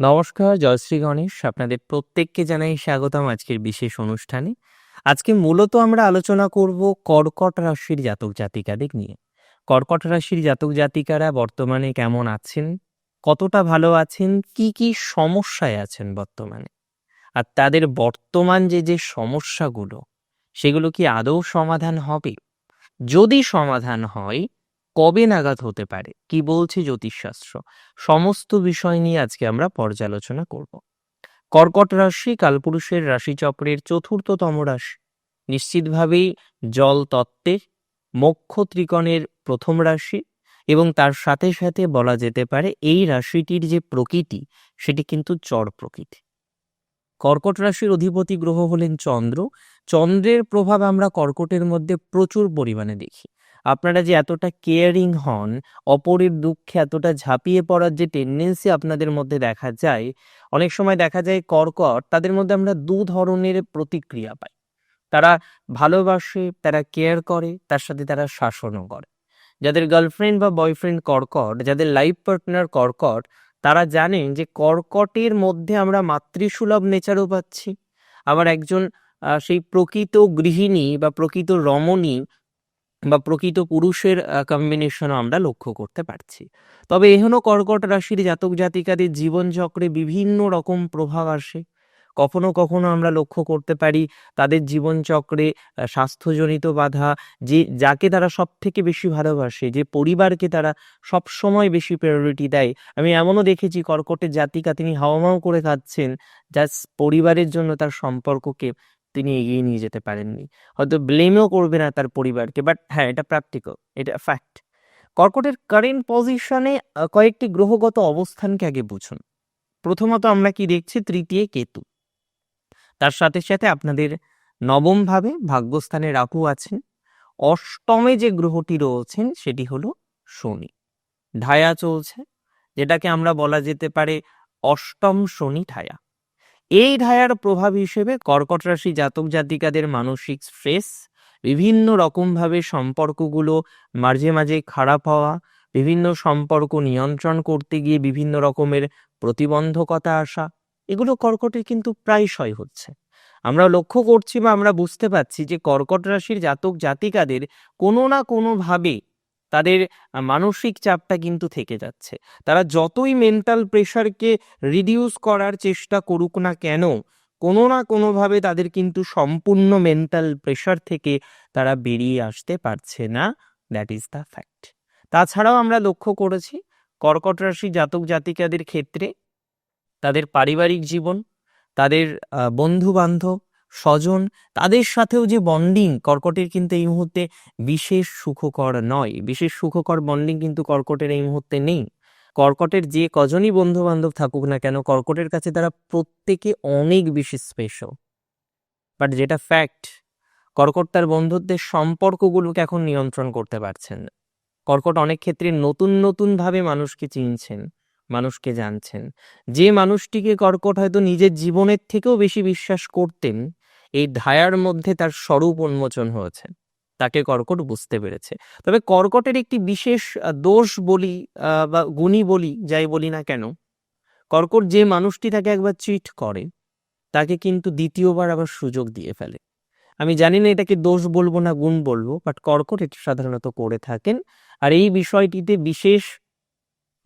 নমস্কার জয়শ্রী গণেশ। আপনাদের প্রত্যেককে জানাই স্বাগতম আজকের বিশেষ অনুষ্ঠানে। আজকে মূলত আমরা আলোচনা করব কর্কট রাশির জাতক জাতিকাদের নিয়ে। কর্কট রাশির জাতক জাতিকারা বর্তমানে কেমন আছেন? কতটা ভালো আছেন? কি কি সমস্যায় আছেন বর্তমানে? আর তাদের বর্তমান যে যে সমস্যাগুলো, সেগুলো কি আদৌ সমাধান হবে? যদি সমাধান হয় কবে নাগাদ হতে পারে? কি বলছে জ্যোতিষশাস্ত্র? সমস্ত বিষয় নিয়ে আজকে আমরা পর্যালোচনা করব। কর্কট রাশি কালপুরুষের রাশিচক্রের চতুর্থতম রাশি। নিশ্চিতভাবেই জল তত্ত্বের মোক্ষ ত্রিকোণের প্রথম রাশি এবং তার সাথে সাথে বলা যেতে পারে এই রাশিটির যে প্রকৃতি, সেটি কিন্তু চর প্রকৃতি। কর্কট রাশির অধিপতি গ্রহ হলেন চন্দ্র। চন্দ্রের প্রভাব আমরা কর্কটের মধ্যে প্রচুর পরিমাণে দেখি। আপনারা যে এতটা কেয়ারিং হন, অপরের দুঃখে এতটা ঝাঁপিয়ে পড়ার যে টেন্ডেন্সি আপনাদের মধ্যে দেখা যায়, অনেক সময় দেখা যায় কর্কট, তাদের মধ্যে আমরা দু ধরনের প্রতিক্রিয়া পাই। তারা ভালোবাসে, তারা কেয়ার করে, তার সাথে তারা শাসনও করে। যাদের গার্লফ্রেন্ড বা বয়ফ্রেন্ড কর্কট, যাদের লাইফ পার্টনার কর্কট, তারা জানেন যে কর্কটের মধ্যে আমরা মাতৃসুলভ নেচারও পাচ্ছি। আবার একজন সেই প্রকৃত গৃহিণী বা প্রকৃত রমণী বা প্রকৃত পুরুষের কম্বিনেশনও আমরা লক্ষ্য করতে পারছি। তবে এখনও কর্কট রাশির জাতক জাতিকাদের জীবনচক্রে বিভিন্ন রকম প্রভাব আসে। কখনো কখনো আমরা লক্ষ্য করতে পারি, তাদের জীবনচক্রে স্বাস্থ্যজনিত বাধা, যে, যাকে তারা সব থেকে বেশি ভালোবাসে, যে পরিবারকে তারা সব সময় বেশি প্রায়োরিটি দেয়। আমি এমনও দেখেছি কর্কটের জাতিকা, তিনি হাওয়ামাও করে খাচ্ছেন যা পরিবারের জন্য তার সম্পর্ককে তিনি এগিয়ে নিয়ে যেতে পারেননি। হয়তো ব্লেমও করবে না তার পরিবারকে বাট হ্যাঁ এটা প্র্যাকটিক্যাল এটা ফ্যাক্ট কর্কটের কারেন্ট পজিশনে কয়েকটি গ্রহগত অবস্থানকে আগে বুঝুন। প্রথমত আমরা কি দেখছি? তৃতীয় কেতু। তার সাথে সাথে আপনাদের নবম ভাবে ভাগ্যস্থানে রাহু আছেন। অষ্টমে যে গ্রহটি রয়েছেন, সেটি হলো শনি। ঢায়া চলছে, যেটাকে আমরা বলা যেতে পারে অষ্টম শনি ঢায়া। এই ঢায়ার প্রভাব হিসেবে কর্কট রাশি জাতক জাতিকাদের মানসিক স্ট্রেস বিভিন্ন রকমভাবে সম্পর্কগুলো মাঝে মাঝে খারাপ হওয়া, বিভিন্ন সম্পর্ক নিয়ন্ত্রণ করতে গিয়ে বিভিন্ন রকমের প্রতিবন্ধকতা আসা, এগুলো কর্কটের কিন্তু প্রায়শই হচ্ছে। আমরা লক্ষ্য করছি বা আমরা বুঝতে পারছি যে কর্কট রাশির জাতক জাতিকাদের কোনো না কোনোভাবে তাদের মানসিক চাপটা কিন্তু থেকে যাচ্ছে। তারা যতই মেন্টাল প্রেশারকে রিডিউস করার চেষ্টা করুক না কেন, কোনো না কোনোভাবে তাদের কিন্তু সম্পূর্ণ মেন্টাল প্রেশার থেকে তারা বেরিয়ে আসতে পারছে না। দ্যাট ইজ দ্য ফ্যাক্ট তাছাড়াও আমরা লক্ষ্য করেছি, কর্কট রাশি জাতক জাতিকাদের ক্ষেত্রে তাদের পারিবারিক জীবন, তাদের বন্ধু বান্ধব স্বজন তাদের সাথেও যে বন্ডিং কর্কটের কিন্তু এই মুহূর্তে বিশেষ সুখকর নয়। বিশেষ সুখকর বন্ডিং কিন্তু কর্কটের এই মুহূর্তে নেই। কর্কটের যে কজনই বন্ধু বান্ধব থাকুক না কেন, কর্কটের কাছে তারা প্রত্যেকে অনেক বেশি স্পেশাল বাট যেটা ফ্যাক্ট কর্কট তার বন্ধুত্বের সম্পর্কগুলোকে এখন নিয়ন্ত্রণ করতে পারছেন। না কর্কট অনেক ক্ষেত্রে নতুন নতুন ভাবে মানুষকে চিনছেন, মানুষকে জানছেন। যে মানুষটিকে কর্কট হয়তো নিজের জীবনের থেকেও বেশি বিশ্বাস করতেন এই ধায়ার মধ্যে তার স্বরূপ উন্মোচন হয়েছে। তাকে কর্কট বুঝতে পেরেছে। তবে কর্কটের একটি বিশেষ দোষ বলি বা গুণী বলি, যাই বলি না কেন, কর্কট যে মানুষটি তাকে একবার চিট করে, তাকে কিন্তু দ্বিতীয়বার আবার সুযোগ দিয়ে ফেলে। আমি জানি না এটাকে দোষ বলব না গুণ বলব বাট কর্কট এটা সাধারণত করে থাকেন। আর এই বিষয়টিতে বিশেষ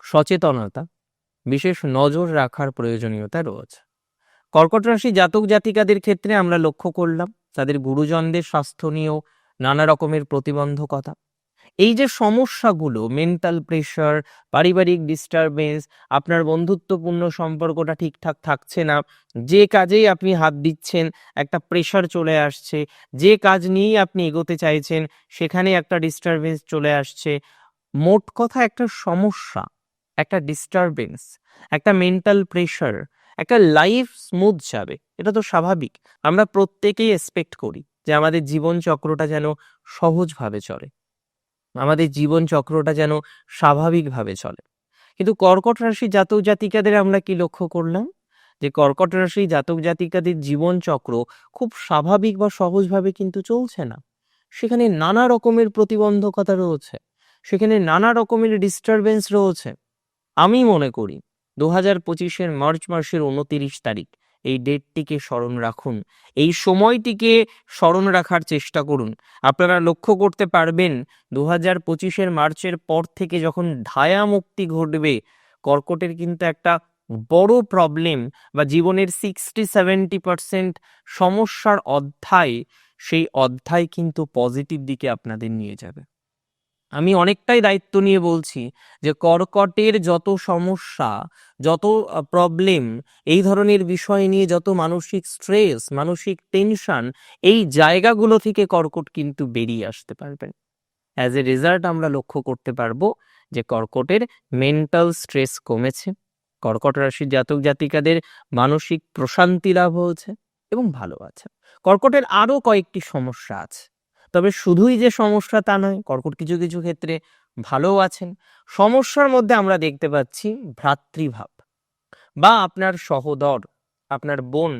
সচেতনতা, বিশেষ নজর রাখার প্রয়োজনীয়তা রয়েছে। কর্কট রাশি জাতক জাতিকাদের ক্ষেত্রে আমরা লক্ষ্য করলাম, তাদের গুরুজনদের স্বাস্থ্য নিয়েও নানা রকমের প্রতিবন্ধকতা। এই যে সমস্যাগুলো মেন্টাল প্রেশার পারিবারিক ডিস্টারবেন্স আপনার বন্ধুত্বপূর্ণ সম্পর্কটা ঠিকঠাক থাকছে না, যে কাজেই আপনি হাত দিচ্ছেন, একটা প্রেশার চলে আসছে, যে কাজ নিয়েই আপনি এগোতে চাইছেন, সেখানে একটা ডিস্টারবেন্স চলে আসছে। মোট কথা একটা সমস্যা, একটা ডিস্টারবেন্স একটা মেন্টাল প্রেশার একটা লাইফ স্মুথ যাবে, এটা তো স্বাভাবিক। আমরা প্রত্যেকেই এক্সপেক্ট করি যে আমাদের জীবন চক্রটা যেন সহজভাবে চলে। আমাদের জীবন চক্রটা যেন স্বাভাবিকভাবে চলে। কিন্তু কর্কট রাশি জাতক জাতিকাদের আমরা কি লক্ষ্য করলাম? যে কর্কট রাশি জাতক জাতিকাদের জীবন চক্র খুব স্বাভাবিক বা সহজভাবে কিন্তু চলছে না। সেখানে নানা রকমের প্রতিবন্ধকতা রয়েছে। সেখানে নানা রকমের ডিস্টারবেন্স রয়েছে। আমি মনে করি দু হাজার পঁচিশের মার্চ মাসের উনতিরিশ তারিখ। এই ডেটটিকে স্মরণ রাখুন। এই সময়টিকে স্মরণ রাখার চেষ্টা করুন। আপনারা লক্ষ্য করতে পারবেন দু হাজার পঁচিশের মার্চের পর থেকে যখন ধায়া মুক্তি ঘটবে, কর্কটের কিন্তু একটা বড় প্রবলেম বা জীবনের সিক্সটি সেভেন্টি পার্সেন্ট সমস্যার অধ্যায়, সেই অধ্যায় কিন্তু পজিটিভ দিকে আপনাদের নিয়ে যাবে। আমি অনেকটাই দায়িত্ব নিয়ে বলছি যে কর্কটের যত সমস্যা, যত প্রবলেম এই ধরনের বিষয় নিয়ে যত মানসিক স্ট্রেস মানসিক টেনশন এই জায়গাগুলো থেকে কর্কট কিন্তু বেরিয়ে আসতে পারবেন অ্যাজ এ রেজাল্ট আমরা লক্ষ্য করতে পারব যে কর্কটের মেন্টাল স্ট্রেস কমেছে। কর্কট রাশির জাতক জাতিকাদের মানসিক প্রশান্তি লাভ হয়েছে এবং ভালো আছে। কর্কটের আরও কয়েকটি সমস্যা আছে। তবে শুধুই যে সমস্যা তা নয়, কর্কট কিছু কিছু ক্ষেত্রে ভালোও আছেন। সমস্যার মধ্যে আমরা দেখতে পাচ্ছি ভ্রাতৃভাব বা আপনার সহোদর, আপনার বোন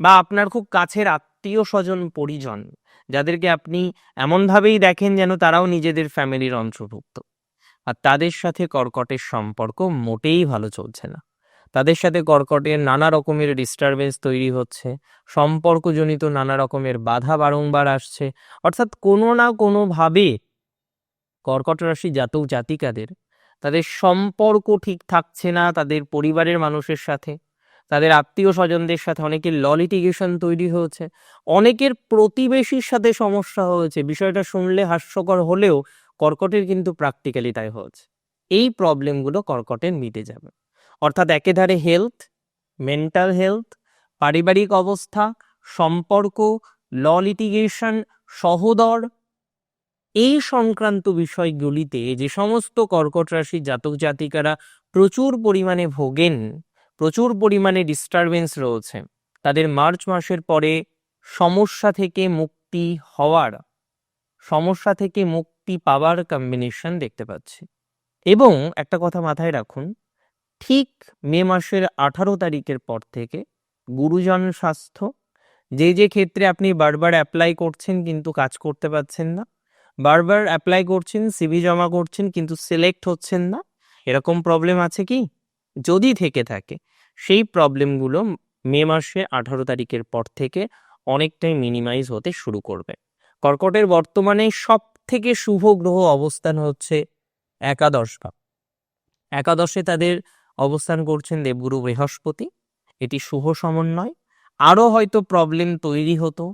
বা আপনার খুব কাছের আত্মীয় স্বজন, পরিজন, যাদেরকে আপনি এমনভাবেই দেখেন যেন তারাও নিজেদের ফ্যামিলির অন্তর্ভুক্ত। আর তাদের সাথে কর্কটের সম্পর্ক মোটেই ভালো চলছে না। তাদের সাথে কর্কটের নানা রকমের ডিস্টারবেন্স তৈরি হচ্ছে। সম্পর্কজনিত নানা রকমের বাধা বারংবার আসছে। অর্থাৎ কোনো না কোনোভাবে কর্কট রাশি জাতক জাতিকাদের, তাদের সম্পর্ক ঠিক থাকছে না তাদের পরিবারের মানুষের সাথে, তাদের আত্মীয় স্বজনদের সাথে অনেকের ললিটিগেশন তৈরি হয়েছে, অনেকের প্রতিবেশীর সাথে সমস্যা হয়েছে। বিষয়টা শুনলে হাস্যকর হলেও কর্কটের কিন্তু প্র্যাকটিক্যালি তাই হয়েছে। এই প্রবলেমগুলো কর্কটের মিটে যাবে। অর্থাৎ একেধারে হেলথ মেন্টাল হেলথ পারিবারিক অবস্থা, সম্পর্ক ল লিটিগেশন সহদর, এই সংক্রান্ত বিষয়গুলিতে যে সমস্ত কর্কট রাশির জাতক জাতিকারা প্রচুর পরিমাণে ভোগেন, প্রচুর পরিমাণে ডিস্টারবেন্স রয়েছে। তাদের মার্চ মাসের পরে সমস্যা থেকে মুক্তি হওয়ার, সমস্যা থেকে মুক্তি পাওয়ার কম্বিনেশন দেখতে পাচ্ছি। এবং একটা কথা মাথায় রাখুন ঠিক মে মাসের আঠারো তারিখের পর থেকে গুরুজন স্বাস্থ্য, যে যে ক্ষেত্রে আপনি বারবার অ্যাপ্লাই করছেন কিন্তু কাজ করতে পারছেন না, বারবার অ্যাপ্লাই করছেন সিভি জমা করছেন কিন্তু সিলেক্ট হচ্ছেন না, এরকম প্রবলেম আছে কি? যদি থেকে থাকে, সেই প্রবলেমগুলো মে মাসে আঠারো তারিখের পর থেকে অনেকটাই মিনিমাইজ হতে শুরু করবে। কর্কটের বর্তমানে সব থেকে শুভ গ্রহ অবস্থান হচ্ছে একাদশ ভাব। একাদশে তাদের অবস্থান করছেন দেবগুরু বৃহস্পতি। এটি শুভ সমন্বয়। আরও হয়তো প্রবলেম তৈরি হতো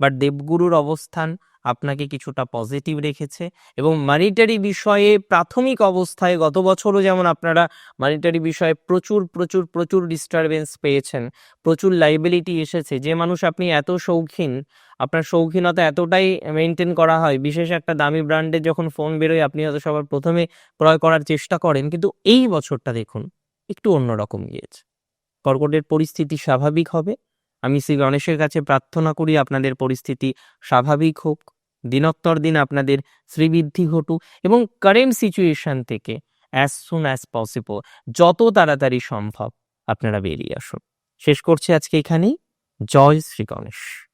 বাট দেবগুরুর অবস্থান আপনাকে কিছুটা পজিটিভ রেখেছে এবং মানিটারি বিষয়ে প্রাথমিক অবস্থায় গত বছরও যেমন আপনারা মানিটারি বিষয়ে প্রচুর প্রচুর প্রচুর ডিস্টারবেন্স পেয়েছেন, প্রচুর লাইবিলিটি এসেছে, যে মানুষ আপনি এত শৌখিন, আপনার শৌখিনতা এতটাই মেনটেন করা হয়, বিশেষ একটা দামি ব্র্যান্ডের যখন ফোন বেরোয়, আপনি হয়তো সবার প্রথমে ক্রয় করার চেষ্টা করেন, কিন্তু এই বছরটা দেখুন। একটু অন্যরকম গিয়েছে। কর্কটের পরিস্থিতি স্বাভাবিক হবে। আমি শ্রী গণেশের কাছে প্রার্থনা করি আপনাদের পরিস্থিতি স্বাভাবিক হোক। দিনোত্তর দিন আপনাদের শ্রীবৃদ্ধি ঘটুক এবং কারেন্ট সিচুয়েশন থেকে অ্যাজ সুন অ্যাজ পসিবল যত তাড়াতাড়ি সম্ভব আপনারা বেরিয়ে আসুন। শেষ করছি আজকে এখানেই। জয় শ্রী গণেশ।